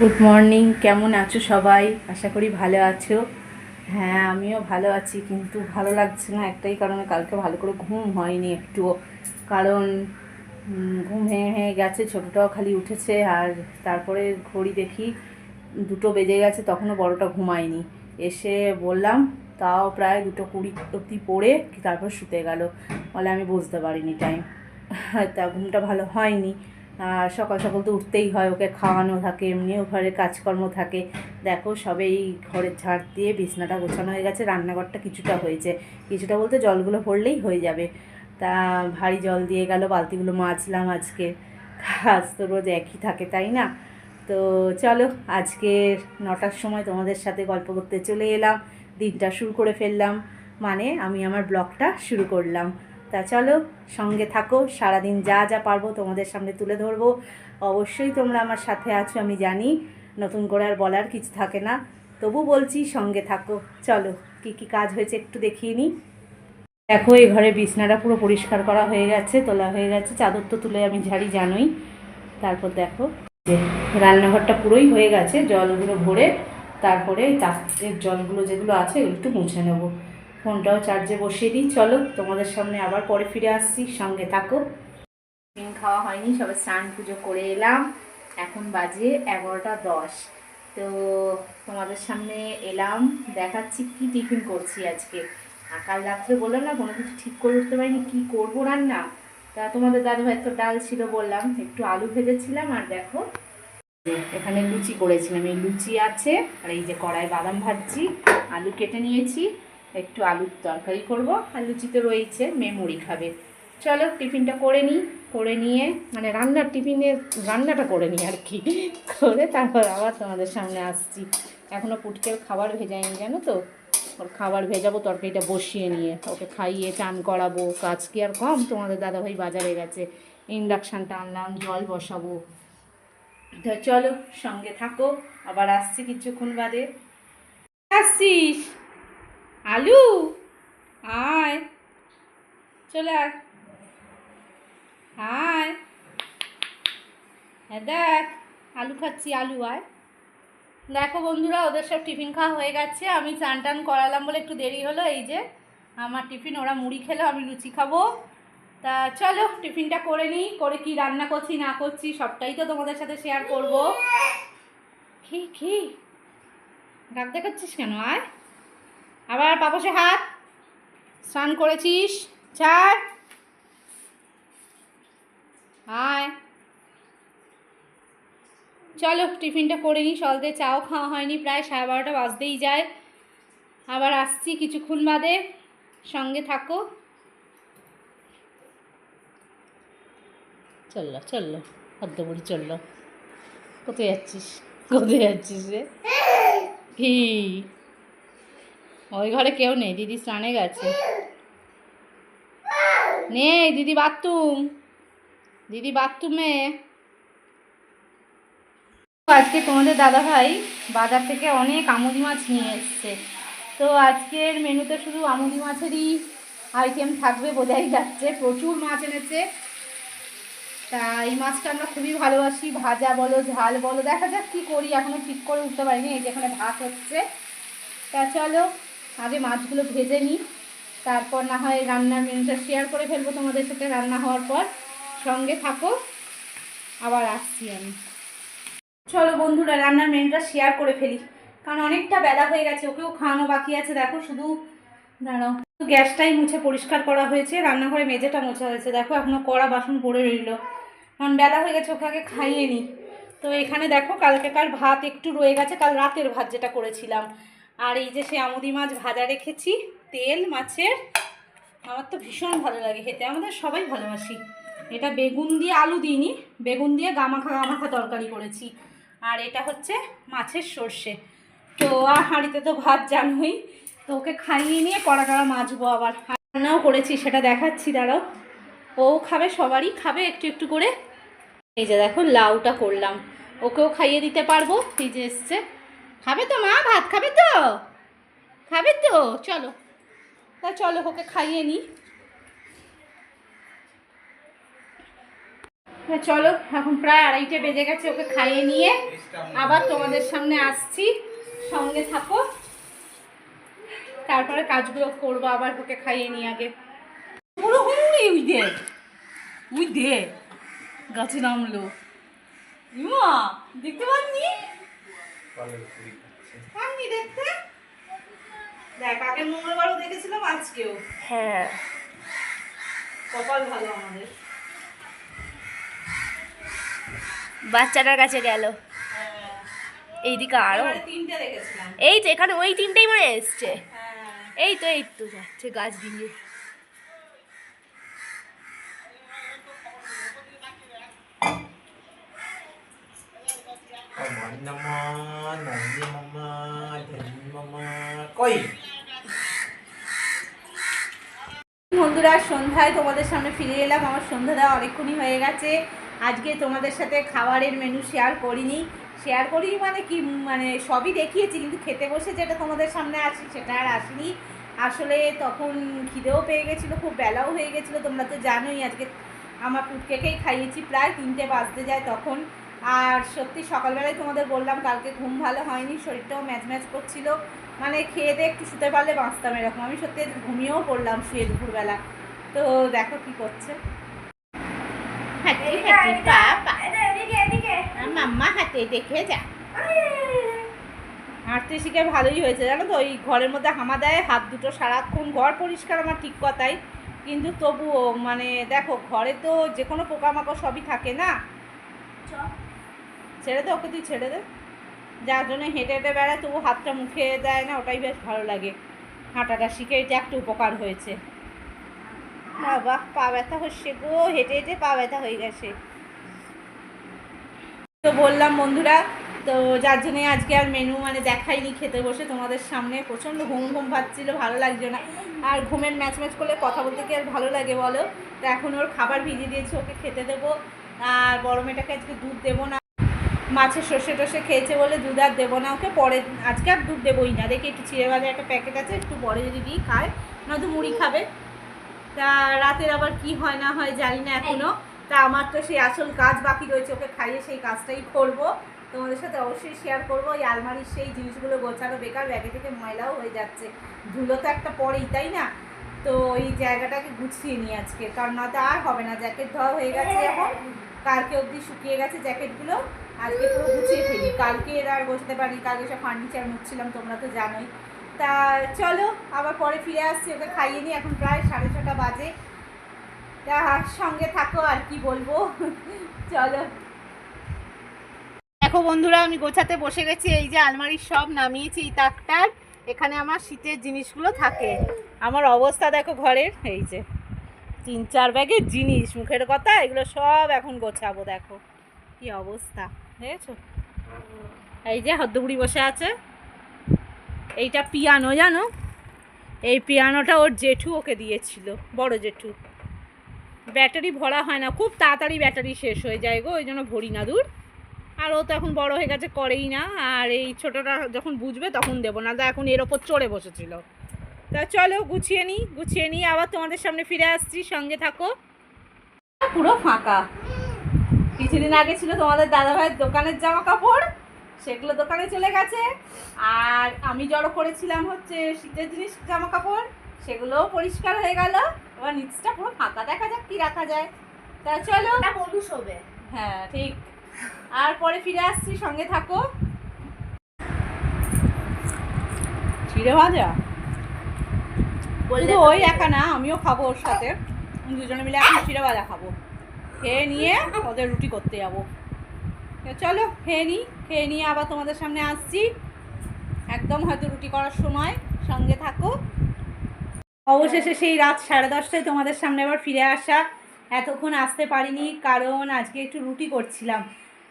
Good morning কেমন আছো সবাই? আশা করি ভালো আছো। হ্যাঁ আমিও ভালো আছি, কিন্তু ভালো লাগছে না একটাই কারণে কালকে ভালো করে ঘুম হয়নি একটুও। কারণ ঘুম ভেঙে ভেঙে গেছে, ছোটোটাও খালি উঠেছে, আর তারপরে ঘড়ি দেখি দুটো বেজে গেছে, তখনও বড়টা ঘুমায়নি। এসে বললাম, তাও প্রায় দুটো কুড়ি অব্দি পড়ে, তারপর শুতে গেল। বলে আমি বুঝতে পারিনি টাইম তা ঘুমটা ভালো হয়নি। সকাল সকাল তো উঠতেই হয়, ওকে খাওয়ানো থাকে, এমনিও ঘরের কাজকর্ম থাকে। দেখো, সবে এই ঘরের ঝাড় দিয়ে বিছনাটা গোছানো হয়ে গেছে, রান্নাঘরটা কিছুটা হয়েছে। কিছুটা বলতে জলগুলো পড়লেই হয়ে যাবে। তা ভারী জল দিয়ে গেল, বালতিগুলো মাজলাম আজকে। কাজ তো রোজ একই থাকে, তাই না? তো চলো আজকে নটার সময় তোমাদের সাথে গল্প করতে চলে এলাম। দিনটা শুরু করে ফেললাম। মানে আমি আমার ব্লগটা শুরু করলাম। তা চলো, সঙ্গে থাকো, সারাদিন যা যা পারব তোমাদের সামনে তুলে ধরবো। অবশ্যই তোমরা আমার সাথে আছো, আমি জানি, নতুন করে আর বলার কিছু থাকে না। তবু বলছি সঙ্গে থাকো। চলো, কি কি কাজ হয়েছে একটু দেখিয়ে নিই দেখো, এই ঘরে বিছনাটা পুরো পরিষ্কার করা হয়ে গেছে, তোলা হয়ে গেছে চাদর তো তুলে আমি ঝাড়ি জানোই। তারপর দেখো, যে রান্নাঘরটা পুরোই হয়ে গেছে, জলগুলো ভরে তারপরে চাষের জলগুলো যেগুলো আছে একটু মুছে নেব। ফোনটাও চার্জে বসিয়ে দিই। চলো, তোমাদের সামনে আবার পরে ফিরে আসছি। সঙ্গে থাকো। টিফিন খাওয়া হয়নি সবে স্নান পুজো করে এলাম। এখন বাজে এগারোটা দশ। তো তোমাদের সামনে এলাম, দেখাচ্ছি কি টিফিন করছি আজকে। আর কাল রাত্রে বললাম না, কোনো কিছু ঠিক করে উঠতে পারিনি, কী করব রান্না? তা তোমাদের দাদু ভাই তো ডাল ছিল বললাম, একটু আলু ভেজেছিলাম আর দেখো, এখানে লুচি করেছিলাম। এই লুচি আছে, আর এই যে কড়াই বাদাম ভাজছি, আলু কেটে নিয়েছি। একটু আলুর তরকারি করব। আর লুচি তো রয়েছে মেয়ে মুড়ি খাবে। চলো টিফিনটা করে নিই। করে নিয়ে মানে রান্নার টিফিনের রান্নাটা করে নিই আর কি। করে তারপর আবার তোমাদের সামনে আসছি। এখনও পুটকের খাবার ভেজাইনি জানো তো? ওর খাবার ভেজাবো, তরকারিটা বসিয়ে নিয়ে। ওকে খাইয়ে চান করাবো। কাজ কি আর কম, তোমাদের দাদাভাই বাজারে গেছে। ইন্ডাকশানটা আনলাম, জল বসাবো। তো চলো সঙ্গে থাকো। আবার আসছি কিছুক্ষণ বাদে। আসছিস? আলু? আয়। চলে আয়। আয়। হ্যাঁ দেখ, আলু খাচ্ছি, আলু, আয়। দেখো বন্ধুরা, ওদের সব টিফিন খাওয়া হয়ে গেছে। আমি চান টান করালাম বলে একটু দেরি হলো। এই যে, আমার টিফিন, ওরা মুড়ি খেলো, আমি লুচি খাব। তা চলো, টিফিনটা করে নিই, করে কি রান্না করছি, না করছি, সবটাই তো তোমাদের সাথে শেয়ার করব। কি কি রাগ দেখাচ্ছিস কেন? আয়। আবার পাপসে হাত। স্নান করেছিস? ছাড়। আয়। চলো টিফিনটা করে নিই। সলতে চাও খাওয়া হয়নি প্রায় সাড়ে বারোটা বাজতেই যায়। আবার আসছি কিছুক্ষণ বাদে। সঙ্গে থাকো। চলল চলল বুড়ি চলল কোথায় যাচ্ছিস? কোথায় যাচ্ছিস রে? কি? ওই ঘরে কেউ নেই, দিদি স্নানে গেছে। নেই, দিদি বাথরুম। দিদি বাথরুমে। আজকে তোমাদের দাদা ভাই বাজার থেকে অনেক আমুদি মাছ নিয়ে এসছে। তো আজকের মেনুতে শুধু আমুদি মাছেরই আইটেম থাকবে বোঝাই যাচ্ছে, প্রচুর মাছ এনেছে। তা এই মাছটা আমরা খুবই ভালোবাসি, ভাজা বলো, ঝাল বলো, দেখা যাক কী করি এখনও ঠিক করে উঠতে পারিনি, এই যেখানে ভাত হচ্ছে। তা চলো আগে মাছগুলো ভেজে নিই। তারপর না হয় রান্নার মেনুটা শেয়ার করে ফেলব তোমাদের সাথে রান্না হওয়ার পর। সঙ্গে থাকো, আবার আসছি আমি। চলো বন্ধুরা, রান্নার মেনুটা শেয়ার করে ফেলি। কারণ অনেকটা বেলা হয়ে গেছে, ওকেও খাওয়ানো বাকি আছে। দেখো শুধু, দাঁড়াও গ্যাসটাই মুছে পরিষ্কার করা হয়েছে। রান্নাঘরে মেঝেটা মোছা হয়েছে। দেখো এখনও কড়া বাসন পড়ে রইল। কারণ বেলা হয়ে গেছে, ওকে আগে খাইয়ে নি তো এখানে দেখো কালকে কালকেকার ভাত একটু রয়ে গেছে। কাল রাতের ভাত যেটা করেছিলাম। আর এই যে সে আমুদি মাছ ভাজা রেখেছি, তেল, মাছের। আমার তো ভীষণ ভালো লাগে খেতে, আমাদের সবাই ভালোবাসি। এটা বেগুন দিয়ে আলু দিইনি, বেগুন দিয়ে গামাখা গামাখা তরকারি করেছি। আর এটা হচ্ছে মাছের সর্ষে। তো আর হাঁড়িতে তো ভাত জানোই, তো ওকে খাইয়ে নিয়ে কড়া কড়া মাজবো আবার। রান্নাও করেছি, সেটা দেখাচ্ছি, দাঁড়াও। ও খাবে, সবারই খাবে, একটু একটু করে। এই যে দেখো, লাউটা করলাম। ওকেও খাইয়ে দিতে পারব, এই যে এসছে। খাবে তো মা? ভাত খাবে তো? খাবে তো? চলো। তা চলো, ওকে খাইয়ে তা চলো, এখন প্রায় আড়াইটে বেজে গেছে, ওকে খাইয়ে নিয়ে আবার তোমাদের সামনে আসছি। সঙ্গে থাকো। তারপরে কাজগুলো করব আবার ওকে খাইয়ে নিয়ে আগে। পুরো হুমড়ি উই দে। উই, দে। গাছে নামলো। ইমা, দেখতে পাননি? পাননি দেখতে দেখ আগের মঙ্গলবারও দেখেছিলাম আজকেও। হ্যাঁ। কপাল ভালো আমাদের। বাচ্চাটার কাছে গেল। এইদিকে আরও। এবারে তিনটে দেখেছিলাম। এই তো এখানে ওই তিনটেই মনে এসছে। হ্যাঁ। এই তো এই তো যাচ্ছে গাছ দিয়ে বন্ধুরা, সন্ধ্যায় তোমাদের সামনে ফিরে এলাম। আমার সন্ধ্যা দেওয়া অনেকক্ষণই হয়ে গেছে। আজকে তোমাদের সাথে খাবারের মেনু শেয়ার করিনি। শেয়ার করিনি মানে কি? মানে সবই দেখিয়েছি, কিন্তু খেতে বসে যেটা তোমাদের সামনে আসি সেটা আর আসেনি। আসলে তখন খিদেও পেয়ে গেছিল, খুব বেলাও হয়ে গেছিল, তোমরা তো জানোই, আজকে আমার পুটকেকেই খাইয়েছি। প্রায় তিনটে বাজতে যায় তখন। আর সত্যি সকালবেলায় তোমাদের বললাম কালকে ঘুম ভালো হয়নি শরীরটাও ম্যাচ ম্যাচ করছিল। মানে খেয়ে দিয়ে একটু শুতে পারলে বাঁচতাম এরকম। আমি সত্যি ঘুমিয়েও পড়লাম শুয়ে দুপুরবেলা। তো দেখো কি করছে। মাম্মা হাতে দেখে যা। হাঁটতে শিখে ভালোই হয়েছে। জানো তো ওই ঘরের মধ্যে হামা দেয় হাত দুটো সারাক্ষণ ঘর পরিষ্কার আমার ঠিক কথাই। কিন্তু তবুও মানে দেখো ঘরে তো যে কোনো পোকামাকড় সবই থাকে না? ছেড়ে দে, ওকে তুই ছেড়ে দে। যার জন্য হেঁটে হেঁটে বেড়ায় তবু হাতটা মুখে দেয় না, ওটাই বেশ ভালো লাগে। হাঁটাটা শিখে, এটা একটু উপকার হয়েছে। বাবা, পা ব্যথা হচ্ছে গো, হেঁটে হেঁটে পা ব্যথা হয়ে গেছে। তো বললাম, বন্ধুরা, তো যার জন্যে আজকে আর মেনু মানে দেখাইনি খেতে বসে, তোমাদের সামনে প্রচণ্ড ঘুম ঘুম পাচ্ছিল ভালো লাগছে না। আর ঘুমের ম্যাচ ম্যাচ করলে কথা বলতে কি আর ভালো লাগে বলো? তো এখন ওর খাবার ভিজিয়ে দিয়েছি, ওকে খেতে দেবো। আর বড় মেয়েটাকে আজকে দুধ দেবো না। মাছের সর্ষে টসে খেয়েছে বলে দুধ আর দেবো না ওকে পরে আজকে আর দুধ দেবোই না। দেখি একটু চিড়ে ভাজা একটা প্যাকেট আছে একটু পরে যদি দিই খায় নয়তো মুড়ি খাবে। তা রাতের আবার কি হয় না হয় জানি না এখনও। তা আমার তো সেই আসল কাজ বাকি রয়েছে ওকে খাইয়ে সেই কাজটাই করব। তোমাদের সাথে অবশ্যই শেয়ার করব এই আলমারির সেই জিনিসগুলো গোছানো বেকার ব্যাগে থেকে ময়লাও হয়ে যাচ্ছে। ধুলো তো একটা পরেই তাই না? তো ওই জায়গাটাকে গুছিয়ে নিই আজকে কারণ নয়তো আর হবে না জ্যাকেট ধোয়া হয়ে গেছে এখন। কালকে অবধি শুকিয়ে গেছে জ্যাকেটগুলো। আজকে পুরো গুছিয়ে ফেলি। কালকে এর আর বসতে পারি কালকে সব ফার্নিচার মুছছিলাম, তোমরা তো জানোই। তা চলো, আবার পরে ফিরে আসছি ওকে খাইয়ে নিই। এখন প্রায় সাড়ে ছটা বাজে। তা সঙ্গে থাকো, আর কি বলব? চলো। দেখো বন্ধুরা, আমি গোছাতে বসে গেছি, এই যে আলমারির সব নামিয়েছি, এই তাকটার। এখানে আমার শীতের জিনিসগুলো থাকে। আমার অবস্থা দেখো ঘরের, এই যে তিন চার ব্যাগের জিনিস, মুখের কথা, এগুলো সব এখন গোছাবো, দেখো। কি অবস্থা। এই যে হদ্দবুড়ি বসে আছে। এইটা পিয়ানো, জানো? এই পিয়ানোটা ওর জেঠু ওকে দিয়েছিল, বড় জেঠু। ব্যাটারি ভরা হয় না, খুব তাড়াতাড়ি ব্যাটারি শেষ হয়ে যায় গো, ওই জন্য ভরি না দূর। আর ও তো এখন বড় হয়ে গেছে, করেই না। আর এই ছোটোটা যখন বুঝবে তখন দেবো না এখন এর ওপর চড়ে বসেছিল। তা চলো, গুছিয়ে নিই গুছিয়ে নিই আবার তোমাদের সামনে ফিরে আসছি, সঙ্গে থাকো। পুরো ফাঁকা। কিছুদিন আগে ছিল তোমাদের দাদাভাইয়ের দোকানের জামা কাপড় সেগুলো দোকানে চলে গেছে। আর আমি জড়ো করেছিলাম হচ্ছে শীতের জিনিস জামা কাপড় সেগুলোও পরিষ্কার হয়ে গেল। এবার নিচটা পুরো ফাঁকা দেখা যাক কি রাখা যায়। তা চলো। পুরুষ হবে হ্যাঁ ঠিক। আর পরে ফিরে আসছি সঙ্গে থাকো। চিড়ে ভাজা? বললে ওই একা না আমিও খাব ওর সাথে। দুজনে মিলে এখন চিড়ে ভাজা খাব। খেয়ে নিয়ে ওদের রুটি করতে যাব। চলো, খেয়ে নিই খেয়ে নিয়ে আবার তোমাদের সামনে আসছি। একদম হয়তো রুটি করার সময় সঙ্গে থাকো। অবশেষে সেই রাত সাড়ে দশটায় তোমাদের সামনে আবার ফিরে আসা। এতক্ষণ আসতে পারিনি, কারণ আজকে একটু রুটি করছিলাম।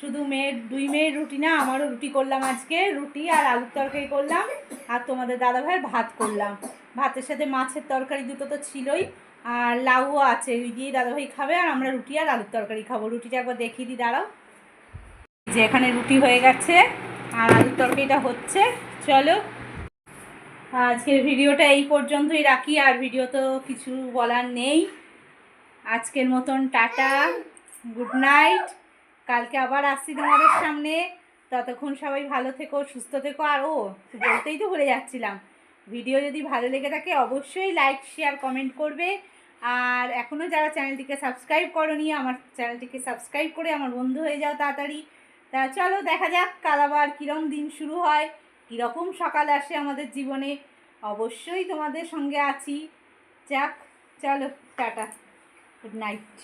শুধু মেয়ের, দুই মেয়ের রুটি না, আমারও রুটি করলাম আজকে। রুটি আর আলুর তরকারি করলাম, আর তোমাদের দাদা ভাইয়ের ভাত করলাম। ভাতের সাথে মাছের তরকারি দুটো তো ছিলই। আর লাউও আছে, ওই দিয়ে দাদাভাই খাবে আর আমরা রুটি আর আলুর তরকারি খাব। রুটিটা একবার দেখিয়ে দিই, দাঁড়াও। যে এখানে রুটি হয়ে গেছে আর আলুর তরকারিটা হচ্ছে। চলো, আজকের ভিডিওটা এই পর্যন্তই রাখি, আর ভিডিও তো কিছু বলার নেই। আজকের মতন টাটা, গুড নাইট। কালকে আবার আসছি তোমাদের সামনে। ততক্ষণ সবাই ভালো থেকো, সুস্থ থেকো। আর ও, বলতেই তো ভুলে যাচ্ছিলাম। ভিডিও যদি ভালো লেগে থাকে, অবশ্যই লাইক শেয়ার কমেন্ট করবে। আর এখনও যারা চ্যানেলটিকে সাবস্ক্রাইব করনি, আমার চ্যানেলটিকে সাবস্ক্রাইব করে আমার বন্ধু হয়ে যাও তাড়াতাড়ি। তা চলো, দেখা যাক কাল আবার কীরকম দিন শুরু হয়, কীরকম সকাল আসে আমাদের জীবনে। অবশ্যই তোমাদের সঙ্গে আছি। যাক, চলো, টাটা। Good night